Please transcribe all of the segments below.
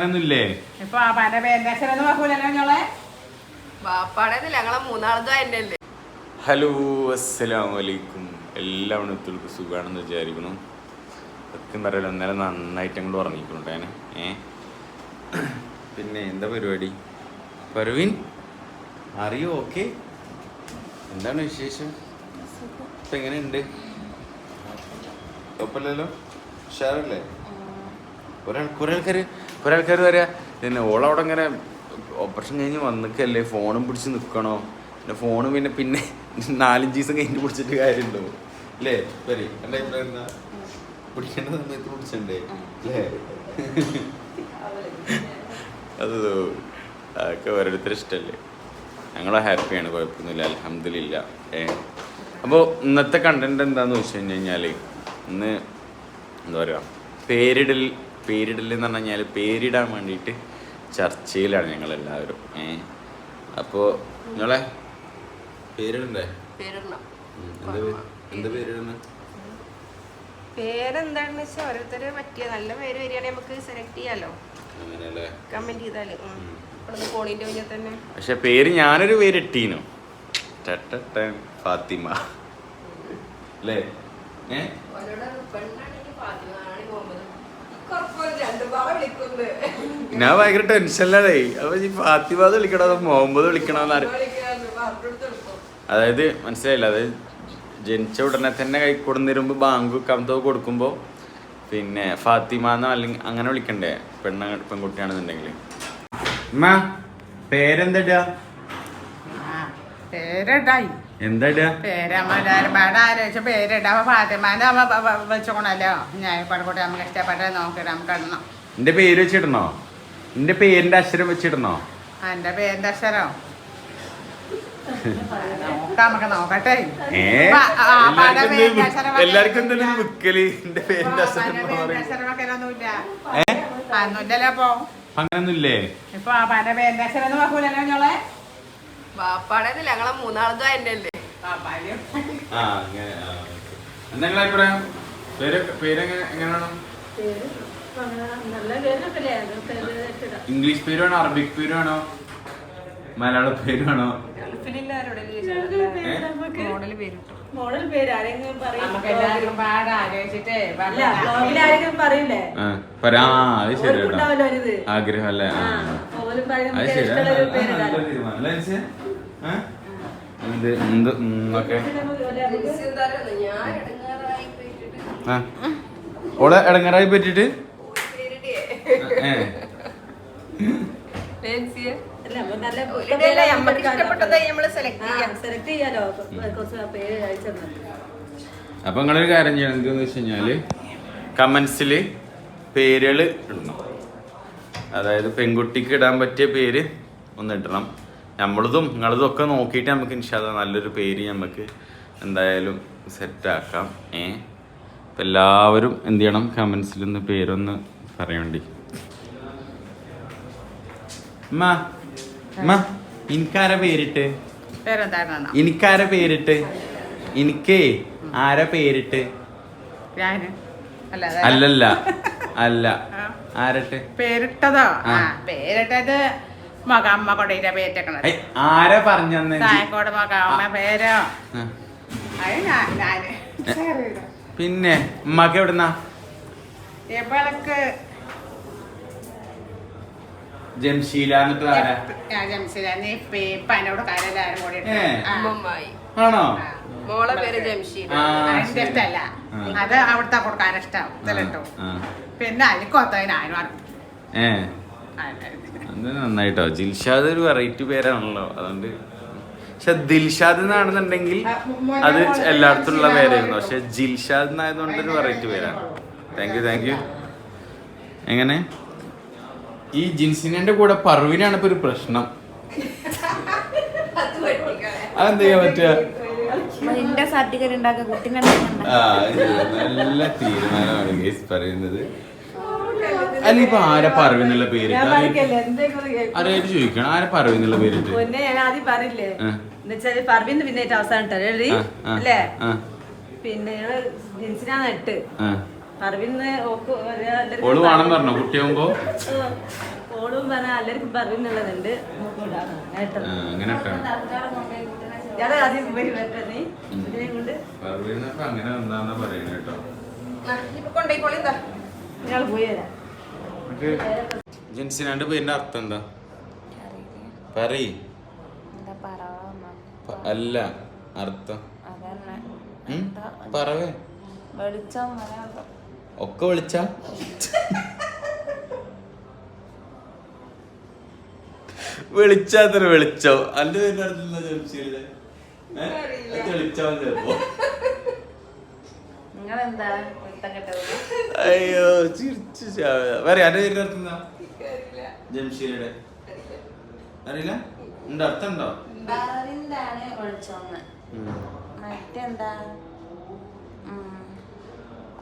അങ്ങനൊന്നുമില്ലേ ഇപ്പൊ നോക്കൂലല്ലോ ഞങ്ങളെ? ബാപ്പാടേതില്ല ഞങ്ങളെ മൂന്നാളതും അതിന്റെ അല്ലേ ഹലോ അസ്സലാമു അലൈക്കും എല്ലാ മണിത്തുകൾക്ക് സുഖമാണെന്ന് വിചാരിക്കണം സത്യം പറയല്ലോ ഇന്നലെ നന്നായിട്ട് അങ്ങോട്ട് ഉറങ്ങിക്കുന്നുണ്ട് ഞാൻ ഏ? പിന്നെ എന്താ പരിപാടി? പർവീൻ അറിയോ ഓക്കെ എന്താണ് വിശേഷം? ഇപ്പം എങ്ങനെയുണ്ട്? കുഴപ്പമില്ലല്ലോ? ഉഷാറല്ലേ? ഒരാൾ കുറേ ആൾക്കാർ കുറേ ആൾക്കാർ പറയാ പിന്നെ ഓളവിടെ ഇങ്ങനെ ഓപ്പറേഷൻ കഴിഞ്ഞ് വന്നിക്കല്ലേ ഫോണും പിടിച്ച് നിൽക്കണോ പിന്നെ ഫോണ് പിന്നെ പിന്നെ നാലഞ്ച് ദിവസം കഴിഞ്ഞ് പിടിച്ചിട്ട് കാര്യമുണ്ടോ അല്ലേ വരി എന്റെ പിടിക്കേണ്ട സമയത്ത് പിടിച്ചണ്ടേ? അല്ലേ അത് അതൊക്കെ ഓരോരുത്തർ ഇഷ്ടമല്ലേ ഞങ്ങൾ ഹാപ്പിയാണ് കുഴപ്പമൊന്നുമില്ല അലഹമില്ല ഏ? അപ്പോൾ ഇന്നത്തെ കണ്ടന്റ് എന്താന്ന് വെച്ച് കഴിഞ്ഞ് കഴിഞ്ഞാൽ ഇന്ന് എന്താ പറയുക പേരിടൽ പേരിടൽ എന്ന് പറഞ്ഞു കഴിഞ്ഞാൽ പേരിടാൻ വേണ്ടിയിട്ട് ചർച്ചയിലാണ് ഞങ്ങൾ എല്ലാവരും ഏ? അപ്പോൾ നിങ്ങളെ പേരിടണ്ടേ? എന്താ പേര് എന്താ പേരിടുന്നത് പേരെന്താണെന്ന് വെച്ചാൽ ഓരോരുത്തര് പറ്റിയ നല്ല പേര് വരികയാണെങ്കിൽ നമുക്ക് സെലക്ട് ചെയ്യാലോ? കമന്റ് ചെയ്താൽ. ഫോണിന്റെ മുന്നിൽ തന്നെ. പക്ഷെ പേര് ഞാനൊരു പേര് ഇട്ടീനു ഫാത്തിമ. അല്ലേ? ഏ? ഞാൻ ഭയങ്കര ടെൻഷനിലാണേ. അപ്പൊ ഈ ഫാത്തിമാത് വിളിക്കണോ അതോ മുഹമ്മദ് വിളിക്കണോ എന്ന് അതായത് മനസ്സിലായില്ല? അതായത് ജനിച്ച ഉടനെ തന്നെ കൈ കൊടുന്നിരുമ്പോ ബാങ്ക് കമത്തോ കൊടുക്കുമ്പോ പിന്നെ ഫാത്തിമ എന്നോ അല്ലെങ്കിൽ അങ്ങനെ വിളിക്കണ്ടേ? പെണ്ണ പെൺകുട്ടിയാണെന്നുണ്ടെങ്കിൽ പേരെന്താ? പേരിടായി. എന്താ ഇടുക? പേരമ്മ ആലോചിച്ച പേരിടാ. അപ്പൊ ഫാത്തിമാന്റെ അമ്മ വ- വ- ഞാൻ പടക്കോട്ടെ നമുക്ക് ഇഷ്ടപ്പെട്ട നോക്കിയിട്ട് നമുക്ക് ഇടണം? എന്റെ പേര് വെച്ചിടണോ എന്റെ പേരിന്റെ അക്ഷരം വെച്ചിടണോ എന്റെ പേരിന്റെ അക്ഷരം? എല്ലാവർക്കും എന്തെങ്കിലും അക്ഷരം വിക്കൽ എന്റെ പേരിന്റെ അങ്ങനൊന്നുമില്ലേ? ഇപ്പൊ പേരിന്റെ അക്ഷരം നോക്കൂലല്ലോ ഞങ്ങളെ. ബാപ്പാടേതില്ല ഞങ്ങളെ മൂന്നാളതും അതിന്റെ അല്ലേ ആ അങ്ങനെ അഭിപ്രായം? പേര് പേര് എങ്ങനെ എങ്ങനെയാണ് ഇംഗ്ലീഷ് പേര് വേണോ അറബിക് പേര് വേണോ മലയാള പേര് വേണോ മോഡൽ പേര്. മോഡൽ പേര് ആരെങ്കിലും പറയില്ലേ? അത് ശരി ആഗ്രഹം അല്ലേ? അത് ശരി? എന്ത് എന്ത് ഓക്കെ ഓളെ ഇടങ്ങറായി പറ്റിട്ട് ഏ. അപ്പൊ നിങ്ങളൊരു കാര്യം ചെയ്യണം. എന്താന്ന് വെച്ച് കഴിഞ്ഞാൽ കമന്റ്സിൽ പേരുകൾ ഇടണം. അതായത് പെൺകുട്ടിക്ക് ഇടാൻ പറ്റിയ പേര് ഒന്ന് ഇടണം. നമ്മളതും നിങ്ങളതും ഒക്കെ നോക്കിയിട്ട് നമുക്ക് ഇൻഷാല്ല നല്ലൊരു പേര് നമുക്ക് എന്തായാലും സെറ്റാക്കാം ഏ? അപ്പം എല്ലാവരും എന്ത് ചെയ്യണം? കമൻസിൽ ഒന്ന് പേരൊന്ന് പറയണ്ടി. അമ്മ എനിക്കാരാ പേരിട്ട്. എനിക്കാരാ പേരിട്ട്. എനിക്കേ ആരെ പേരിട്ട്? അല്ലല്ല അല്ല. ആരട്ട്? പേരിട്ടതോ? പേരിട്ടത് മക അമ്മ കൊടയിലെ പേരിട്ടേക്കണത് ആരാ പറഞ്ഞന്നെ? തായക്കോട് മക അമ്മ പേരോ? പിന്നെ ഉമ്മക്ക് എവിടുന്നാ? ഇവൾക്ക് ജംഷീല എന്നിട്ട് ആരാ കൂടി ഏ. അമ്മമ്മായി ആണോ? മോളെ പേര് ജംഷീദ് ആ, അതിന്റെ ശരി. ഇഷ്ടല്ല. ആ. അത് അവിടുത്തെ കൊടുക്കാൻ ഇഷ്ടം. ഇതിലിട്ടു. ആ, പിന്നെ അലിക്കൊത്തതിന് ആരും ഏ. അത്. നന്നായിട്ടോ. ജിൽഷാദ് ഒരു വെറൈറ്റി പേരാണല്ലോ. അതുകൊണ്ട് പക്ഷെ ദിൽഷാദ് എന്നാണെന്നുണ്ടെങ്കിൽ അത് എല്ലായിടത്തും ഉള്ള പേരായിരുന്നു. പക്ഷെ ജിൽഷാദ് എന്നായതുകൊണ്ട് ഒരു വെറൈറ്റി പേരാണ്. താങ്ക് യു താങ്ക് യു എങ്ങനെ? ഈ ജിൻസിനെ കൂടെ പർവിനാണ് ഇപ്പൊ ഒരു പ്രശ്നം. അതെന്ത് ചെയ്യാൻ പറ്റുക? നിന്റെ സർട്ടിഫിക്കറ്റ് ഉണ്ടാക്കുക കുട്ടീനെ നല്ല തീരുമാനമാണ് ഗേസ് പറയുന്നത്. അല്ലിപ്പൊ ആരാ പറവി എന്നുള്ള പേര് ആരായിട്ട് ചോദിക്കണം? ആരാ പറവി എന്നുള്ള പേരിട്ട്? പൊന്നെ ഞാൻ ആദ്യം പറയില്ലേ. എന്നുവെച്ചാൽ പറവിന്ന് പിന്നെ അവസാനം ഇട്ടല്ലേ അല്ലേ? പിന്നെ ജിൻസിനാണ് ഇട്ട് ആ. പർവിന്ന് ഓക്ക് ഒരു- ഓൾ വേണം പറഞ്ഞോ. കുട്ടിയാകുമ്പോ ഓളും പറഞ്ഞ എല്ലാവർക്കും പർവിന്നുള്ളതുണ്ട് അങ്ങനെ ആദ്യം ഇതിനെ കൊണ്ട്. അങ്ങനെ എന്താന്നാ പറയുന്നത് കേട്ടോ. പോയി വരാം. ജെൻസിനാണ്ട് പേരിന്റെ അർത്ഥം എന്താ? പറയ് എന്താ അല്ല അർത്ഥം? പറവേ. വെളിച്ചം ഒക്കെ വിളിച്ച. വിളിച്ചാത്ര വിളിച്ചോ. അന്റെ പേരിന്റെ ചെലപ്പോ അയ്യോ ചിരിച്ചു വേറെ അന്റെ പേരിന്റെ ജംഷീലയുടെ അറിയില്ല? ഉണ്ട് അർത്ഥം ഉണ്ടോ മറ്റെന്താ.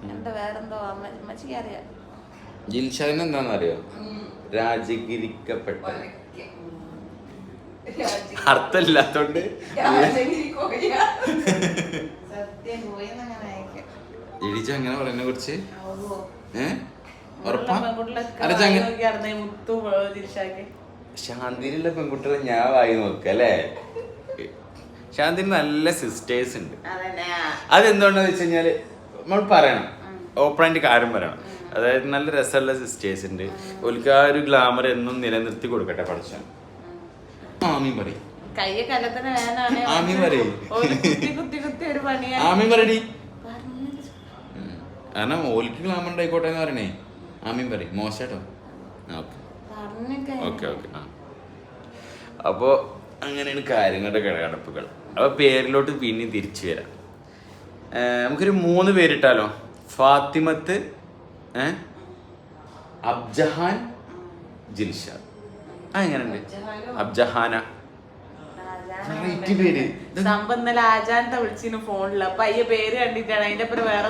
എന്താ വേറെന്തോ? അമ്മ- അമ്മച്ചിക്ക് അറിയാം. ജിൽഷാദിന് എന്താണെന്ന് അറിയോ? രാജഗിരിക്കപ്പെട്ട അർത്ഥമില്ലാത്തോണ്ട് ഇടിച്ച അങ്ങനെ പറയുന്ന കുറിച്ച്? ശാന്തിയിലുള്ള പെൺകുട്ടികളെ ഞാൻ വായി നോക്കുക അല്ലേ? ശാന്തിന് നല്ല സിസ്റ്റേഴ്സ് ഉണ്ട്. അതെന്താണെന്ന് അതെന്തുകൊണ്ടാന്ന് വെച്ച് കഴിഞ്ഞാൽ നമ്മൾ പറയണം. ഓപ്പണായിട്ട് കാര്യം പറയണം. അതായത് നല്ല രസമുള്ള സിസ്റ്റേഴ്സ് ഉണ്ട്. ഓൽക്ക് ആ ഒരു ഗ്ലാമർ എന്നും നിലനിർത്തി കൊടുക്കട്ടെ പഠിച്ചാൽ ആമീൻ പറയും. ആമീൻ പറയും. ആമീൻ പറയടി. കാരണം ഓൽക്ക് ഗ്ലാമർ ഉണ്ടായിക്കോട്ടെ എന്ന് പറയണേ. ആമീൻ പറയും. മോശട്ടോ. ഓക്കെ. Okay okay. ആ. അപ്പോൾ അങ്ങനെയാണ് കാര്യങ്ങളുടെ കിടപ്പുകൾ. അപ്പോൾ പേരിലോട്ട് പിന്നെ തിരിച്ചു വരാം. നമുക്കൊരു മൂന്ന് പേരിട്ടാലോ? ഫാത്തിമത്ത് അബ്ജഹാൻ ജിൽഷാദ് ആ എങ്ങനെയുണ്ട്? അബ്ജഹാന? പേര്. ആചാരത്തെ വിളിച്ചിന് അപ്പൊ അയ്യ പേര് കണ്ടിട്ടാണ് അതിന്റെ വേറെ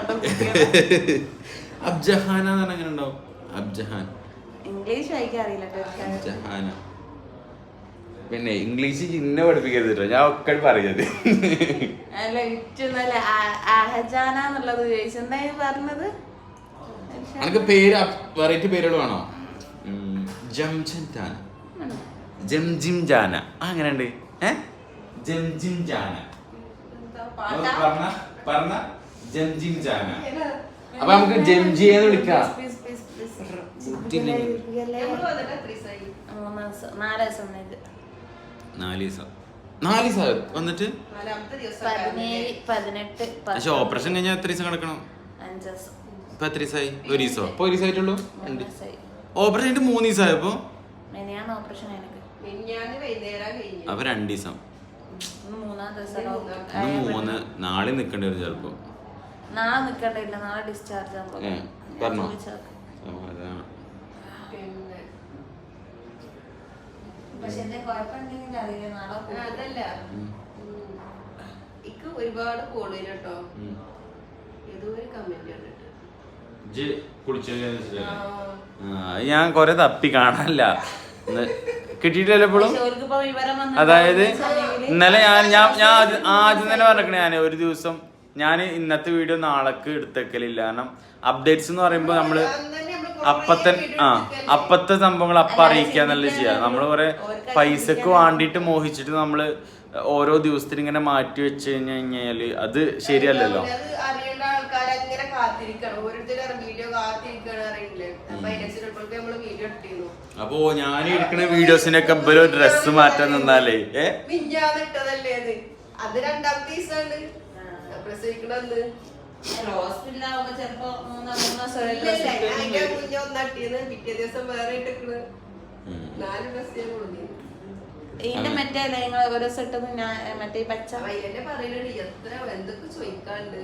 അബ്ജഹാന എന്ന് പറഞ്ഞാൽ എങ്ങനെ ഉണ്ടാവും? അബ്ജഹാൻ. ഇംഗ്ലീഷ് വായിക്കാൻ അറിയില്ല. അബ്ജഹാന. പിന്നെ ഇംഗ്ലീഷ് ചിഹ്ന പഠിപ്പിക്കരുത് കേട്ടോ. ഞാൻ ഒക്കെ പറയുന്നത്. അല്ല ഇച്ചു നല്ല അഹജാന എന്നുള്ളത് ചോദിച്ചു. പറഞ്ഞത്? അനക്ക് പേര് വെറൈറ്റി പേരുകൾ വേണോ? ജംജൻ ജംജിം ജാന ആ എങ്ങനെയുണ്ട്? ഏ? ജംജിം ജാന പറഞ്ഞ പറഞ്ഞ ജംജിം ജാന അപ്പൊ നമുക്ക് ജംജി എന്ന് വിളിക്കാം. നാല് ദിവസം നാല് ദിവസം. നാല് ദിവസം വന്നിട്ട്? പതിനേഴ് പതിനെട്ട് പക്ഷെ ഓപ്പറേഷൻ കഴിഞ്ഞാൽ എത്ര ദിവസം കിടക്കണം? ഇപ്പൊ എത്ര ദിവസമായി? ഒരു ദിവസോ ഇപ്പൊ ഒരു ദിവസമായിട്ടുള്ളൂ? ഓപ്പറേഷൻ കഴിഞ്ഞിട്ട് മൂന്ന് ദിവസമായപ്പോ അപ്പൊ രണ്ട് ദിവസം. മൂന്നാം നാളെ നിക്കേണ്ടി വരും ചെലപ്പോ നാളെ നിക്കണ്ടില്ല നാളെ ഡിസ്ചാർജ് ആകുമ്പോ പറഞ്ഞോ? ചോദിച്ചോക്ക്. പക്ഷെ കുഴപ്പമുണ്ടെങ്കിൽ നാളെ പോകും. അതല്ല. ഇക്ക് ഒരുപാട് കോളേജ് കേട്ടോ ഏതോ ഒരു കമന്റ് കണ്ടിട്ട്. ഇജ്ജ് ആ, അത് ഞാൻ കൊറേ തപ്പി കാണാനില്ല. ഇന്ന് കിട്ടിയിട്ടില്ല എപ്പോഴും പക്ഷെ ഓർക്ക് ഇപ്പൊ വിവരം വന്നിട്ട് അതായത് ഇന്നലെ ഞാൻ ഞാൻ ഞാൻ ആദ്യം- ആദ്യം തന്നെ പറഞ്ഞിട്ടുണ്ട് ഞാൻ ഒരു ദിവസം ഞാൻ ഇന്നത്തെ വീഡിയോ നാളേക്ക് എടുത്തേക്കലില്ല. കാരണം അപ്ഡേറ്റ്സ് എന്ന് പറയുമ്പോൾ കുറേ അപ്പത്തെ ആ അപ്പത്തെ സംഭവങ്ങൾ അപ്പം അറിയിക്കുക എന്നുള്ളത് ചെയ്യാ. നമ്മൾ കുറെ പൈസക്ക് വേണ്ടിയിട്ട് മോഹിച്ചിട്ട് നമ്മൾ ഓരോ ദിവസത്തിന് ഇങ്ങനെ മാറ്റി വെച്ച് കഴിഞ്ഞു കഴിഞ്ഞാൽ അത് ശരിയല്ലല്ലോ. അപ്പൊ ഞാൻ എടുക്കുന്ന വീഡിയോസിനൊക്കെ ഡ്രസ്സ് മാറ്റാൻ നിന്നാലേ ഏ? മിഞ്ഞാന്ന് ഇട്ടതല്ലേ അത്? അത് രണ്ടാമത്തെ പ്രസവിക്കണന്ന് അല്ല, ഹോസ്പിറ്റലിലാവുമ്പോ മൂന്നോ മൂന്നോ അതിന്റെ മുന്നേ ഒന്നട്ടിയത് പിറ്റേ ദിവസം വേറെ ഇട്ടിക്കണ്. നാല് ഡ്രസ് ഞാൻ കൊടുത്തു ഇതിന്റെ മറ്റേ നിങ്ങൾ ഒരു ദിവസം ഇട്ടത് ഞാൻ മറ്റേ പച്ച? അതിലെന്നെ പറയുന്നുണ്ട് എത്ര എന്തൊക്കെ ചോദിക്കാണ്ട്.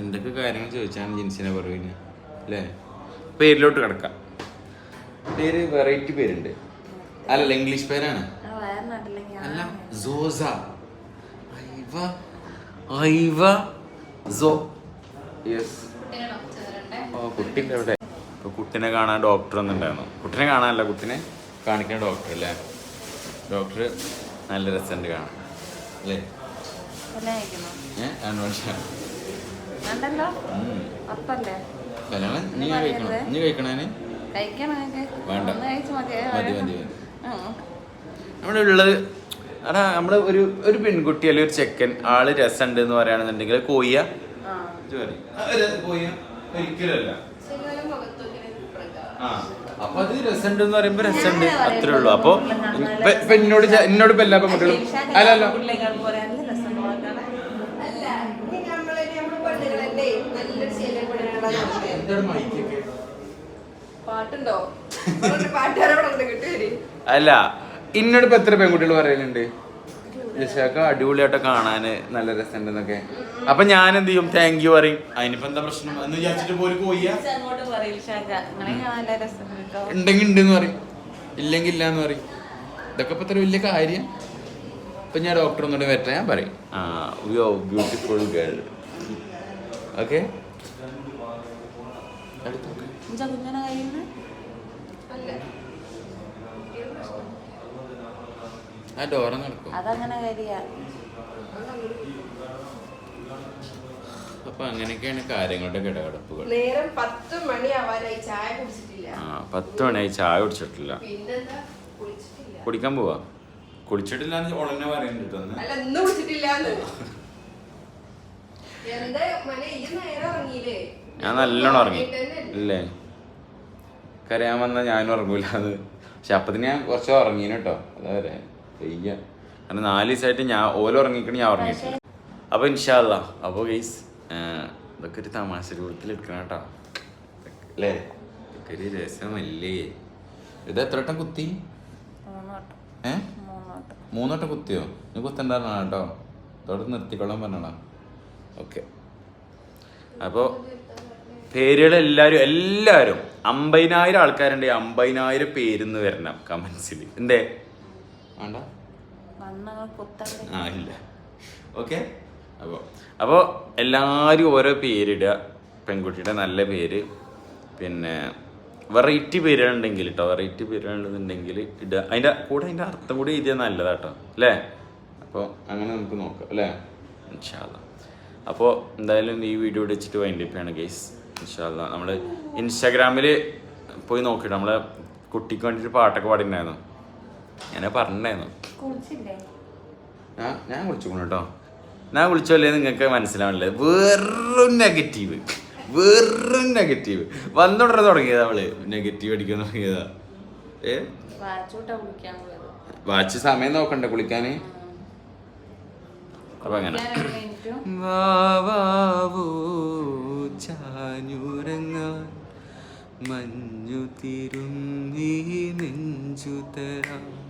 എന്തൊക്കെ കാര്യങ്ങൾ ചോദിച്ചാണ് ജിൻസിനെ പറയുന്നത് അല്ലേ? പേരിലോട്ട് കിടക്കാം. പേര് വെറൈറ്റി പേരുണ്ട്. അല്ലല്ല ഇംഗ്ലീഷ് പേരാണ്. അല്ല സോസ. ഐവ ഐവ സോ യെസ്. ഓ കുട്ടിന്റെ എവിടെ ഇപ്പൊ കുട്ടിനെ കാണാൻ ഡോക്ടർ ഒന്നുണ്ടായിരുന്നു. കുട്ടിനെ കാണാനല്ല കുട്ടിനെ കാണിക്കുന്ന ഡോക്ടർ അല്ലേ? ഡോക്ടർ നല്ല രസമുണ്ട് കാണാൻ. അല്ലേ? കല്യാണം നീ കഴിക്കണം. വേണ്ട. മതി മതി നമ്മുടെ ഉള്ളത് എടാ നമ്മൾ ഒരു ഒരു പെൺകുട്ടി അല്ലെങ്കിൽ ഒരു ചെക്കൻ ആൾ രസമുണ്ട് എന്ന് പറയുകയാണെന്നുണ്ടെങ്കിൽ കോയ്യ ഒരിക്കലല്ല ആ അപ്പൊ അത് രസമുണ്ട് എന്ന് പറയുമ്പോ രസമുണ്ട് അത്രേ ഉള്ളൂ. അപ്പൊ ഇപ്പൊ എന്നോട് എന്നോട് ഇപ്പൊ എല്ലാ പെൺകുട്ടികളും അല്ല പാട്ടുണ്ടോ? അല്ല ഇന്നോട് ഇപ്പൊ എത്ര പെൺകുട്ടികൾ പറയലുണ്ട്? ജസാക്ക അടിപൊളിയായിട്ട് കാണാന് നല്ല രസമുണ്ടെന്നൊക്കെ. അപ്പൊ ഞാൻ എന്ത് ചെയ്യും? താങ്ക് യു പറയും. അതിനിപ്പോ എന്താ പ്രശ്നം? എന്ന് വിചാരിച്ചിട്ട് പോലും പോയി. ഉണ്ടെങ്കിൽ ഉണ്ടെന്ന് പറയും. ഇല്ലെങ്കിൽ ഇല്ല എന്ന് പറയും. ഇതൊക്കെ ഇപ്പൊ ഇത്ര വലിയ കാര്യം. ഇപ്പൊ ഞാൻ ഡോക്ടർ ഒന്നുകൂടെ വരട്ടെ ഞാൻ പറയും. ആ യോ ബ്യൂട്ടിഫുൾ ഗേൾ ഓക്കെ ഇഞ്ച കുഞ്ഞനെ കഴിയുന്നത് അല്ല ആ ഡോറ നടക്കും അതങ്ങനെ കരിയാ അപ്പൊ അങ്ങനെയൊക്കെയാണ് കാര്യങ്ങളുടെ കിടകടപ്പുകൾ നേരം പത്ത് മണിയാവാനായി ചായ കുടിച്ചിട്ടില്ല. ആ പത്ത് മണിയായി ചായ കുടിച്ചിട്ടില്ല. കുടിക്കാൻ പോവാ? കുടിച്ചിട്ടില്ല ഉടനെ പറയുന്നുണ്ട് അല്ല ഇന്ന് ഞാൻ നല്ലോണം ഉറങ്ങി. ഇല്ലേ? കരയാൻ വന്ന ഞാനും ഉറങ്ങൂല അത് പക്ഷെ അപ്പത്തിന് ഞാൻ കുറച്ച് ഉറങ്ങീന് കേട്ടോ അതാ വരെ വയ്യ കാരണം നാല് ദിവസമായിട്ട് ഞാൻ ഓല ഉറങ്ങിക്കണ ഞാൻ ഉറങ്ങിയിട്ടില്ല. അപ്പൊ ഇൻഷാല്ല അപ്പൊ ഗൈസ് ഇതൊക്കെ ഒരു തമാശ രൂപത്തിൽ എടുക്കണം കേട്ടോ. അല്ലേ? ഇതൊക്കെ ഒരു രസമല്ലേ? ഇത് എത്ര വട്ടം കുത്തി? മൂന്നോട്ടം ഏ? മൂന്നോട്ടം കുത്തിയോ? നീ കുത്തണ്ടായിരുന്ന കേട്ടോ. ഇതോടെ നിർത്തിക്കൊള്ളാൻ പറഞ്ഞടാ ഓക്കെ. അപ്പോൾ പേരുകൾ എല്ലാരും എല്ലാരും അമ്പതിനായിരം ആൾക്കാരുണ്ട്. അമ്പതിനായിരം പേരിന്ന് വരണം കമൻസിൽ എന്തേ? വേണ്ട. ആ ഇല്ല. ഓക്കെ? അപ്പോൾ അപ്പോൾ എല്ലാവരും ഓരോ പേരിടുക. പെൺകുട്ടിയുടെ നല്ല പേര്. പിന്നെ വെറൈറ്റി പേരുകളുണ്ടെങ്കിൽ കേട്ടോ വെറൈറ്റി പേരുകളുണ്ടെന്നുണ്ടെങ്കിൽ ഇടുക. അതിന്റെ കൂടെ അതിന്റെ അർത്ഥം കൂടി എഴുതിയാൽ നല്ലതാട്ടോ. അല്ലേ? അപ്പോൾ അങ്ങനെ നമുക്ക് നോക്കാം. അല്ലേ? ഇൻഷാല്ല അപ്പോൾ എന്തായാലും ഈ വീഡിയോ വെച്ചിട്ട് വൈൻഡപ്പാണ് ഗെയ്സ് ഇൻഷാല്ല നമ്മൾ ഇൻസ്റ്റാഗ്രാമിൽ പോയി നോക്കിയിട്ട് നമ്മളെ കുട്ടിക്ക് വേണ്ടിയിട്ട് പാട്ടൊക്കെ പാടിയിട്ടുണ്ടായിരുന്നു. ഞാൻ പറഞ്ഞിട്ടുണ്ടായിരുന്നു. ഞാൻ വിളിച്ചു കേട്ടോ ഞാൻ കുളിച്ചല്ലേ നിങ്ങൾക്ക് മനസ്സിലാവണില്ലേ വെറും നെഗറ്റീവ് വെറും നെഗറ്റീവ് വന്നുടനെ തുടങ്ങിയതാ അവൾ. നെഗറ്റീവ് അടിക്കാൻ തുടങ്ങിയതാ. ഏ? വാച്ച് സമയം നോക്കണ്ടേ കുളിക്കാന്? അപ്പൊ അങ്ങനെ. മഞ്ഞു തിരുങ്ങി നെഞ്ചു തരാം.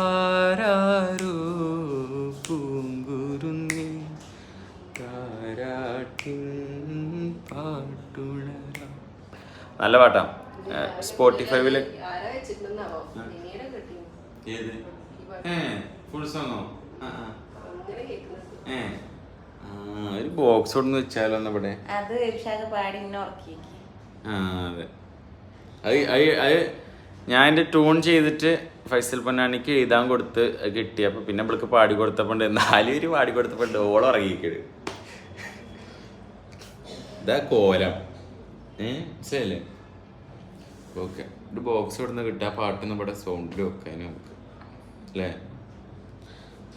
ആരാരോ പാട്ടുണരാ. നല്ല പാട്ടാ. സ്പോട്ടിഫൈവിൽ ഏത്? ഫുൾ സോങ്ങോ അങ്ങനെ കേൾക്കുന്നത് ആ, ഒരു ബോക്സ് കൊടുന്ന് വെച്ചാലോ ഒന്ന് ഇവിടെ? അത് പാടി ആ അത് ഞാൻ എന്റെ ട്യൂൺ ചെയ്തിട്ട് ഫൈസൽ പൊന്നാനിക്ക് എഴുതാൻ കൊടുത്ത് കിട്ടി. അപ്പോൾ പിന്നെ ഇവൾക്ക് പാടി കൊടുത്തപ്പോൾ നാല് പേര് പാടി കൊടുത്തപ്പോൾ ഓളം ഇറങ്ങിക്കട് ഇതാ കോലം. ഏ? മനസ്സിലല്ലേ ഓക്കെ. ഒരു ബോക്സ് ഇവിടുന്ന് കിട്ടുക ആ പാട്ടൊന്നും ഇവിടെ സൗണ്ടിൽ വെക്കാൻ നമുക്ക്. അല്ലേ?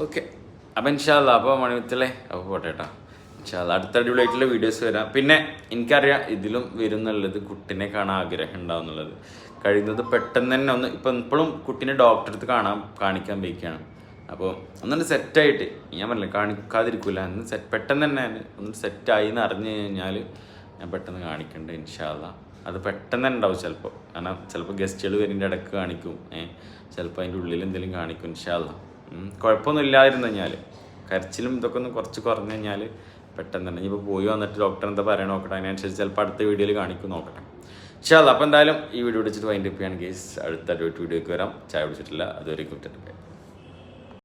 ഓക്കെ. അപ്പം ഇൻഷാല്ല അപ്പോൾ മണിമിത്തല്ലേ അപ്പോൾ പോട്ടെ കേട്ടോ ഇൻഷാല്ല അടുത്ത അടിപൊളിയായിട്ടുള്ള വീഡിയോസ് വരാം. പിന്നെ എനിക്കറിയാം ഇതിലും വരുന്നുള്ളത് കുട്ടിനെ കാണാൻ ആഗ്രഹം ഉണ്ടാവും എന്നുള്ളത് കഴിയുന്നത് പെട്ടെന്ന് തന്നെ ഒന്ന് ഇപ്പം ഇപ്പോഴും കുട്ടീനെ ഡോക്ടറെ അടുത്ത് കാണാൻ കാണിക്കാൻ വയ്ക്കുകയാണ് അപ്പോൾ ഒന്നുകൊണ്ട് സെറ്റായിട്ട് ഞാൻ പറഞ്ഞില്ല കാണിക്കാതിരിക്കില്ല അന്ന് സെറ്റ് പെട്ടെന്ന് തന്നെ ഒന്ന് സെറ്റായി എന്ന് അറിഞ്ഞു കഴിഞ്ഞാൽ ഞാൻ പെട്ടെന്ന് കാണിക്കണ്ട ഇൻഷാല്ല അത് പെട്ടെന്ന് തന്നെ ഉണ്ടാവും ചിലപ്പോൾ. കാരണം ചിലപ്പോൾ ഗസ്റ്റുകൾ വരുന്നതിന്റെ ഇടയ്ക്ക് കാണിക്കും ഏഹ് ചിലപ്പോൾ അതിന്റെ ഉള്ളിൽ എന്തെങ്കിലും കാണിക്കും ഇൻഷാല്ല കുഴപ്പമൊന്നും ഇല്ലായിരുന്നു കഴിഞ്ഞാൽ കരച്ചിലും ഇതൊക്കെ ഒന്ന് കുറച്ച് കുറഞ്ഞു കഴിഞ്ഞാൽ പെട്ടെന്ന് തന്നെ. ഇപ്പോൾ പോയി വന്നിട്ട് ഡോക്ടർ എന്താ നോക്കട്ടെ അതിനനുസരിച്ച് ചിലപ്പോൾ അടുത്ത വീഡിയോയിൽ കാണിക്കും നോക്കട്ടെ. ഇൻഷാല്ല അപ്പോൾ എന്തായാലും ഈ വീഡിയോ വിളിച്ചിട്ട് വൈൻഡപ്പ് ചെയ്യാൻ കേസ് അടുത്ത വീഡിയോയ്ക്ക് വരാം. ചായ പിടിച്ചിട്ടില്ല അതുവരെ കുറ്റം